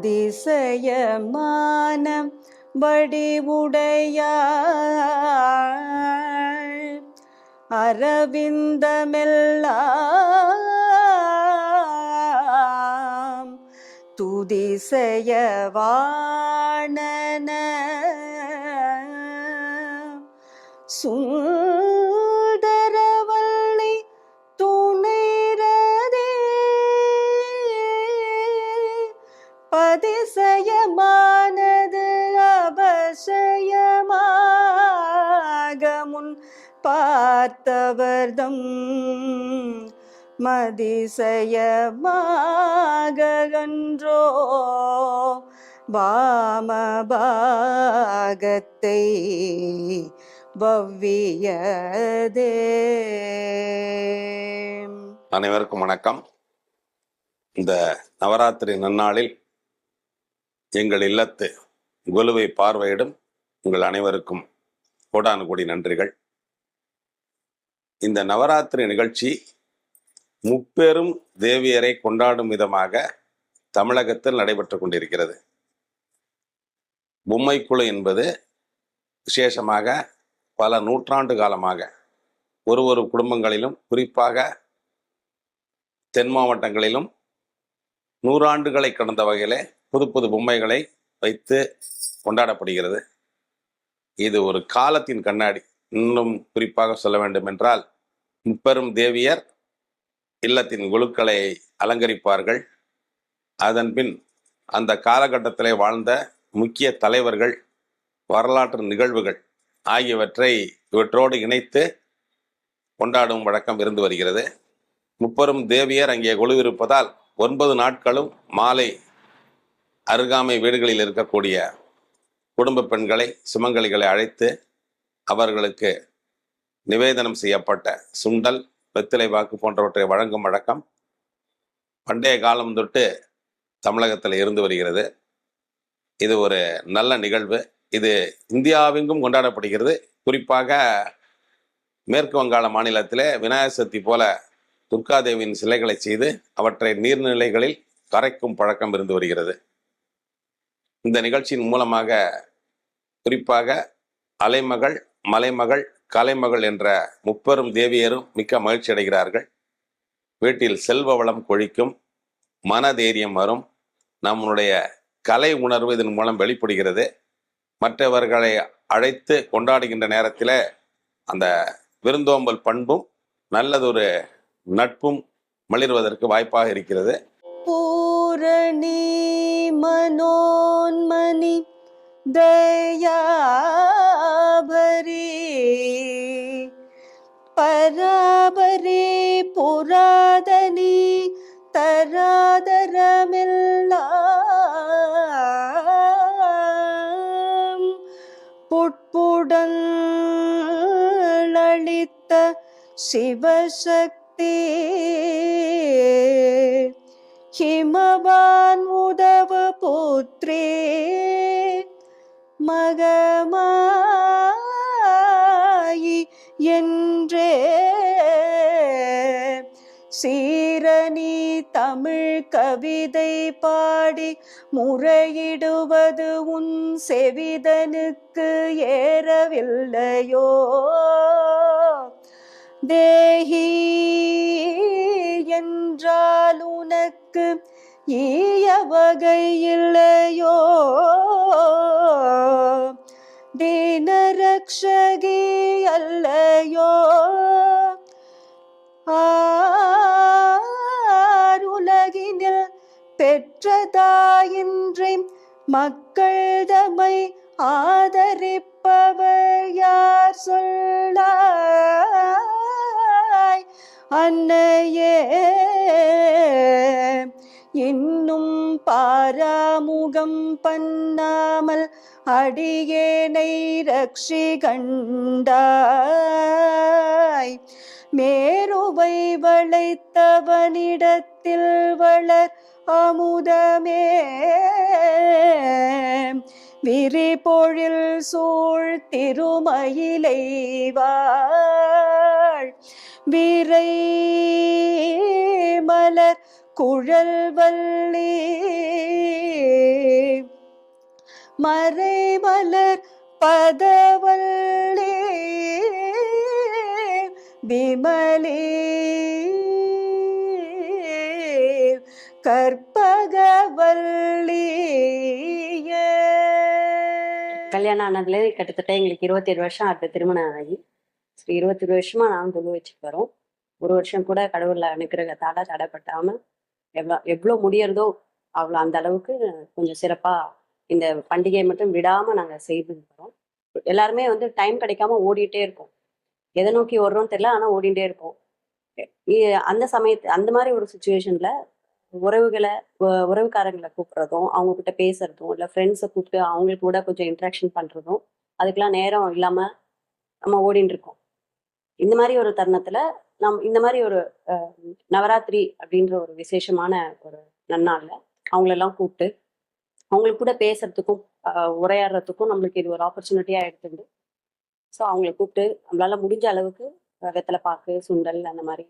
அதிசயமான வடிவுடையாள். அரவிந்தமெல்லாம் துதிசய வாணன பார்த்தவர்தம் மதிசயமாகன்றோ வாமபாகத்தை வவ்வியதே. அனைவருக்கும் வணக்கம். இந்த நவராத்திரி நன்னாளில் எங்கள் இல்லத்து குலுவை பார்வையிடும் உங்கள் அனைவருக்கும் கோடானு கோடி நன்றிகள். இந்த நவராத்திரி நிகழ்ச்சி முப்பெரும் தேவியரை கொண்டாடும் விதமாக தமிழகத்தில் நடைபெற்று கொண்டிருக்கிறது. பொம்மைக்குழு என்பது விசேஷமாக பல நூற்றாண்டு காலமாக ஒரு ஒரு குடும்பங்களிலும் குறிப்பாக தென் மாவட்டங்களிலும் நூறாண்டுகளை கடந்த வகையிலே புது புது பொம்மைகளை வைத்து கொண்டாடப்படுகிறது. இது ஒரு காலத்தின் கண்ணாடி. இன்னும் குறிப்பாக சொல்ல வேண்டும் என்றால் முப்பெரும் தேவியர் இல்லத்தின் குழுக்களை அலங்கரிப்பார்கள். அதன்பின் அந்த காலகட்டத்திலே வாழ்ந்த முக்கிய தலைவர்கள் வரலாற்று நிகழ்வுகள் ஆகியவற்றை இவற்றோடு இணைத்து கொண்டாடும் வழக்கம் இருந்து வருகிறது. முப்பெரும் தேவியர் அங்கே குழுவிருப்பதால் ஒன்பது நாட்களும் மாலை அருகாமை வீடுகளில் இருக்கக்கூடிய குடும்ப பெண்களை சுமங்கலிகளை அழைத்து அவர்களுக்கு நிவேதனம் செய்யப்பட்ட சுண்டல் வெத்திலை வாக்கு போன்றவற்றை வழங்கும் வழக்கம் பண்டைய காலம் தொட்டு தமிழகத்தில் இருந்து வருகிறது. இது ஒரு நல்ல நிகழ்வு. இது இந்தியாவெங்கும் கொண்டாடப்படுகிறது. குறிப்பாக மேற்கு வங்காள மாநிலத்திலே விநாயகர் சதுர்த்தி போல துர்காதேவியின் சிலைகளை செய்து அவற்றை நீர்நிலைகளில் கரைக்கும் பழக்கம் இருந்து வருகிறது. இந்த நிகழ்ச்சியின் மூலமாக குறிப்பாக அலைமகள் மலைமகள் கலைமகள் என்ற முப்பெரும் தேவியரும் மிக்க மகிழ்ச்சி அடைகிறார்கள் வீட்டில் செல்வ வளம் கொழிக்கும் மனதைரியம் வரும். நம்முடைய கலை உணர்வு இதன் மூலம் வெளிப்படுகிறது. மற்றவர்களை அழைத்து கொண்டாடுகின்ற நேரத்தில் அந்த விருந்தோம்பல் பண்பும் நல்லதொரு நட்பும் மலிர்வதற்கு வாய்ப்பாக இருக்கிறது. பூரணி மனோன்மணி தயாபரி பராபரி புராதனி தராதரமெல்லாம். புட்புடன் அளித்த சிவசக்தி ஹிமவான் உதவ புத்திரே மகமாயி என்றே. சீரணி தமிழ் கவிதை பாடி முறையிடுவது உன் செவிதனுக்கு ஏறவில்லையோ? தேஹி என்றால் உனக்கு ஈய வகை இல்லையோ? தீனரக்ஷகி அல்லையோ? ஆருலகினில் பெற்றதாயின்றி மக்கள் தமை ஆதரிப்பவர் யார் சொல்லாய்? அன்னையே இன்னும் பாராமுகம் பண்ணாமல் அடியேனை ரக்ஷி கண்டாய் மேருவை வளைத்தவனிடத்தில் வளர் அமுதமே. விரிபொழில் சூழ் திருமயிலை வாழ். விரை மலர் குழல் வல்லி மறைமலர் பதவல்லே. விமலே. கற்பகவல்லிய. கல்யாணம் ஆனதுல கிட்டத்தட்ட எங்களுக்கு இருபத்தேழு வருஷம் அடுத்த திருமணம் ஆகி. ஸோ இருபத்தேழு வருஷமா நாங்கள் தொழு வச்சுட்டு வரோம். ஒரு வருஷம் கூட கடவுளில் அனுக்கிரகத்தால தடைப்பட்டாமல் எவ்வளோ எவ்வளோ முடியறதோ அவ்வளோ அந்த அளவுக்கு கொஞ்சம் சிறப்பாக இந்த பண்டிகையை மட்டும் விடாமல் நாங்கள் செய்துக்கிறோம் எல்லாருமே வந்து டைம் கிடைக்காம ஓடிட்டே இருப்போம். எதை நோக்கி ஓடுறோம்னு தெரியல ஆனால் ஓடிட்டே இருப்போம். அந்த சமயத்து அந்த மாதிரி ஒரு சுச்சுவேஷனில் உறவுகளை உறவுக்காரங்களை கூப்பிட்றதும் அவங்க கிட்ட பேசுறதும் இல்லை ஃப்ரெண்ட்ஸை கூப்பிட்டு அவங்களுக்கு கூட கொஞ்சம் இன்ட்ராக்ஷன் பண்ணுறதும் அதுக்கெல்லாம் நேரம் இல்லாமல் நம்ம ஓடிட்டு இருக்கோம். இந்த மாதிரி ஒரு தருணத்தில் நம் இந்த மாதிரி ஒரு நவராத்திரி அப்படின்ற ஒரு விசேஷமான ஒரு நன்னாளில் அவங்களெல்லாம் கூப்பிட்டு அவங்களுக்கு கூட பேசுறதுக்கும் உரையாடுறதுக்கும் நம்மளுக்கு இது ஒரு ஆப்பர்ச்சுனிட்டியாக எடுத்துண்டு. ஸோ அவங்களை கூப்பிட்டு நம்மளால முடிஞ்ச அளவுக்கு வெத்தலை பாக்கு சுண்டல் அந்த மாதிரி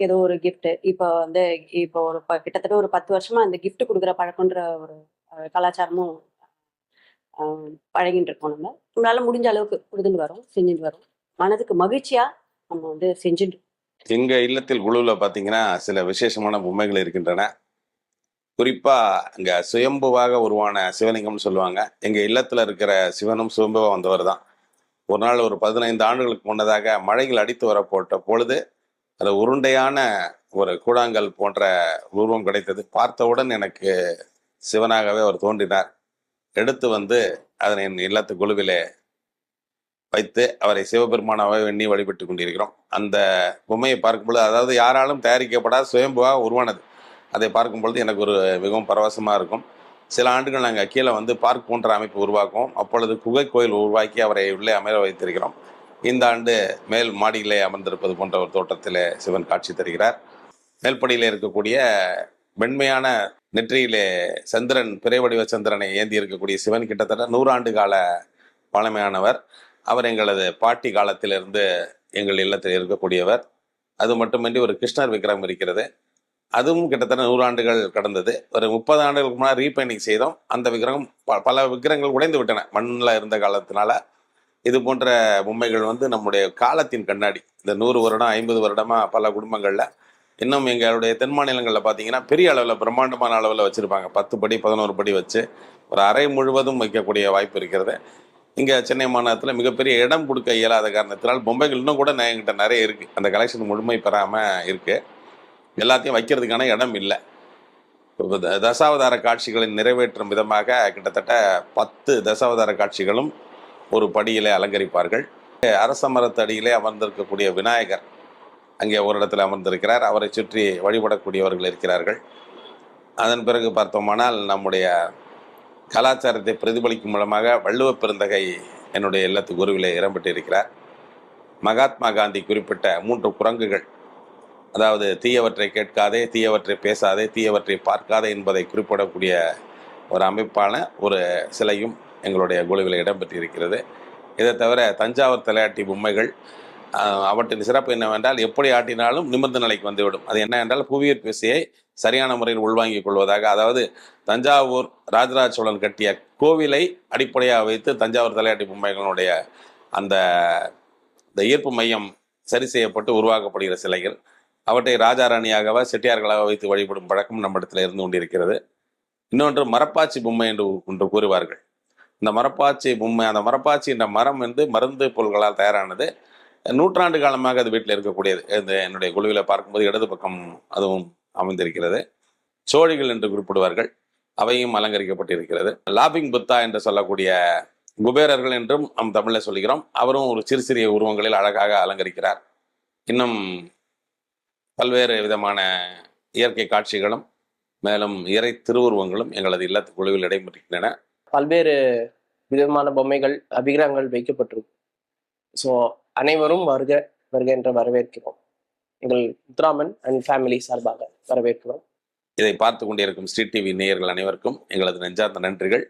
ஏதோ ஒரு கிஃப்ட் இப்போ வந்து இப்போ ஒரு ப- கிட்டத்தட்ட ஒரு பத்து வருஷமா இந்த கிஃப்ட் கொடுக்குற பழக்கன்ற ஒரு கலாச்சாரமும் பழகிட்டு இருக்கோம் நம்ம. நம்மளால முடிஞ்ச அளவுக்கு கொடுத்துட்டு வரோம் செஞ்சுட்டு வரோம். மனதுக்கு மகிழ்ச்சியா நம்ம வந்து செஞ்சுட்டு எங்க இல்லத்தில் குழுவில் பார்த்தீங்கன்னா சில விசேஷமான பொம்மைகள் இருக்கின்றன. குறிப்பா இங்க சுயம்புவாக உருவான சிவலிங்கம்னு சொல்லுவாங்க. எங்க இல்லத்துல இருக்கிற சிவனும் சுயம்புவா வந்தவர் தான் ஒரு நாள் ஒரு பதினைந்து ஆண்டுகளுக்கு முன்னதாக மழைகள் அடித்து வர போட்ட பொழுது அது உருண்டையான ஒரு கூழாங்கல் போன்ற உருவம் கிடைத்தது. பார்த்தவுடன் எனக்கு சிவனாகவே அவர் தோன்றினார். எடுத்து வந்து அதனை என் இல்லத்து குழுவிலே வைத்து அவரை சிவபெருமானாவை எண்ணி வழிபட்டு கொண்டிருக்கிறோம். அந்த பொம்மையை பார்க்கும் பொழுது அதாவது யாராலும் தயாரிக்கப்படாத சுயம்புவாக உருவானது. அதை பார்க்கும் பொழுது எனக்கு ஒரு மிகவும் பரவசமாக இருக்கும். சில ஆண்டுகள் நாங்கள் கீழே வந்து பார்க் போன்ற அமைப்பு உருவாக்குவோம். அப்பொழுது குகை கோயில் உருவாக்கி அவரை உள்ளே அமர வைத்திருக்கிறோம். இந்த ஆண்டு மேல் மாடியிலே அமர்ந்திருப்பது போன்ற ஒரு தோட்டத்திலே சிவன் காட்சி தருகிறார். மேல்படியில் இருக்கக்கூடிய வெண்மையான நெற்றியிலே சந்திரன் பிறை வடிவ சந்திரனை ஏந்தி இருக்கக்கூடிய சிவன் கிட்டத்தட்ட நூறாண்டு கால பழமையானவர். அவர் எங்களது பாட்டி காலத்திலிருந்து எங்கள் இல்லத்தில் இருக்கக்கூடியவர். அது மட்டுமின்றி ஒரு கிருஷ்ணர் விக்கிரகம் இருக்கிறது. அதுவும் கிட்டத்தட்ட நூறாண்டுகள் கடந்தது. ஒரு முப்பது ஆண்டுகளுக்கு முன்னாடி ரீபெயிண்டிங் செய்தோம். அந்த விக்கிரகம் ப- பல விக்கிரகங்கள் உடைந்து விட்டன மண்ணில் இருந்த காலத்தினால. இது போன்ற பொம்மைகள் வந்து நம்முடைய காலத்தின் கண்ணாடி. இந்த நூறு வருடம் ஐம்பது வருடமாக பல குடும்பங்களில். இன்னும் எங்களுடைய தென் மாநிலங்களில் பார்த்தீங்கன்னா பெரிய அளவில் பிரம்மாண்டமான அளவில் வச்சுருப்பாங்க. பத்து படி பதினோரு படி வச்சு. ஒரு அறை முழுவதும் வைக்கக்கூடிய வாய்ப்பு இருக்கிறது. இங்கே சென்னை மாநகரத்தில் மிகப்பெரிய இடம் கொடுக்க இயலாத காரணத்தினால் பொம்மைகள் இன்னும் கூட நான் என்கிட்ட நிறைய இருக்குது அந்த கலெக்ஷன் முழுமை பெறாமல் இருக்குது எல்லாத்தையும் வைக்கிறதுக்கான இடம் இல்லை. தசாவதார காட்சிகளின் நிறைவேற்றும் விதமாக கிட்டத்தட்ட பத்து தசாவதார காட்சிகளும் ஒரு படியிலே அலங்கரிப்பார்கள். அரச மரத்தடியிலே அமர்ந்திருக்கக்கூடிய விநாயகர் அங்கே ஒரு இடத்துல அமர்ந்திருக்கிறார். அவரை சுற்றி வழிபடக்கூடியவர்கள் இருக்கிறார்கள். அதன் பிறகு பார்த்தோமானால் நம்முடைய கலாச்சாரத்தை பிரதிபலிக்கும் மூலமாக வள்ளுவ பெருந்தகை என்னுடைய இல்லத்து குருவிலே இடம்பெற்று இருக்கிறார் மகாத்மா காந்தி குறிப்பிட்ட மூன்று குரங்குகள் அதாவது தீயவற்றை கேட்காதே தீயவற்றை பேசாதே தீயவற்றை பார்க்காதே என்பதை குறிப்பிடக்கூடிய ஒரு அமைப்பான ஒரு சிலையும் எங்களுடைய குழுவில் இடம்பெற்றிருக்கிறது. இதை தவிர தஞ்சாவூர் தலையாட்டி பொம்மைகள் அவற்றின் சிறப்பு என்னவென்றால் எப்படி ஆட்டினாலும் நிமிர்ந்த நிலைக்கு வந்துவிடும். அது என்ன என்றால் புவியீர்ப்பு விசையை சரியான முறையில் உள்வாங்கிக் கொள்வதாக அதாவது தஞ்சாவூர் ராஜராஜ சோழன் கட்டிய கோவிலை அடிப்படையாக வைத்து தஞ்சாவூர் தலையாட்டி பொம்மைகளுடைய அந்த இந்த ஈர்ப்பு மையம் சரி செய்யப்பட்டு உருவாக்கப்படுகிற சிலைகள். அவற்றை ராஜாராணியாகவா செட்டியார்களாக வைத்து வழிபடும் பழக்கம் நம்மிடத்தில் இருந்து கொண்டிருக்கிறது. இன்னொன்று மரப்பாச்சி பொம்மை என்று ஒன்று கூறுவார்கள். இந்த மரப்பாச்சி பொம்மை அந்த மரப்பாச்சி என்ற மரம் வந்து மருந்து பொருள்களால் தயாரானது. நூற்றாண்டு காலமாக அது வீட்டில் இருக்கக்கூடியது. இந்த என்னுடைய குழுவில் பார்க்கும்போது இடது பக்கம் அதுவும் அமைந்திருக்கிறது சோழிகள் என்று குறிப்பிடுவார்கள். அவையும் அலங்கரிக்கப்பட்டிருக்கிறது. லாபிங் புத்தா என்று சொல்லக்கூடிய குபேரர்கள் என்றும் நம் தமிழில் சொல்கிறோம். அவரும் ஒரு சிறு சிறிய உருவங்களில் அழகாக அலங்கரிக்கிறார். இன்னும் பல்வேறு விதமான இயற்கை காட்சிகளும் மேலும் இறை திருவுருவங்களும் எங்களது இல்லத்து குழுவில் இடம்பெறுகின்றன பல்வேறு விதமான பொம்மைகள் அபிகிரகங்கள் வைக்கப்பட்டிருக்கும். ஸோ அனைவரும் வருக வருக என்று வரவேற்கிறோம். எங்கள் முத்துராமன் அண்ட் ஃபேமிலி சார்பாக வரவேற்கிறோம். இதை பார்த்து கொண்டிருக்கும் ஸ்ரீ டிவி நேயர்கள் அனைவருக்கும் எங்களது நெஞ்சார்ந்த நன்றிகள்.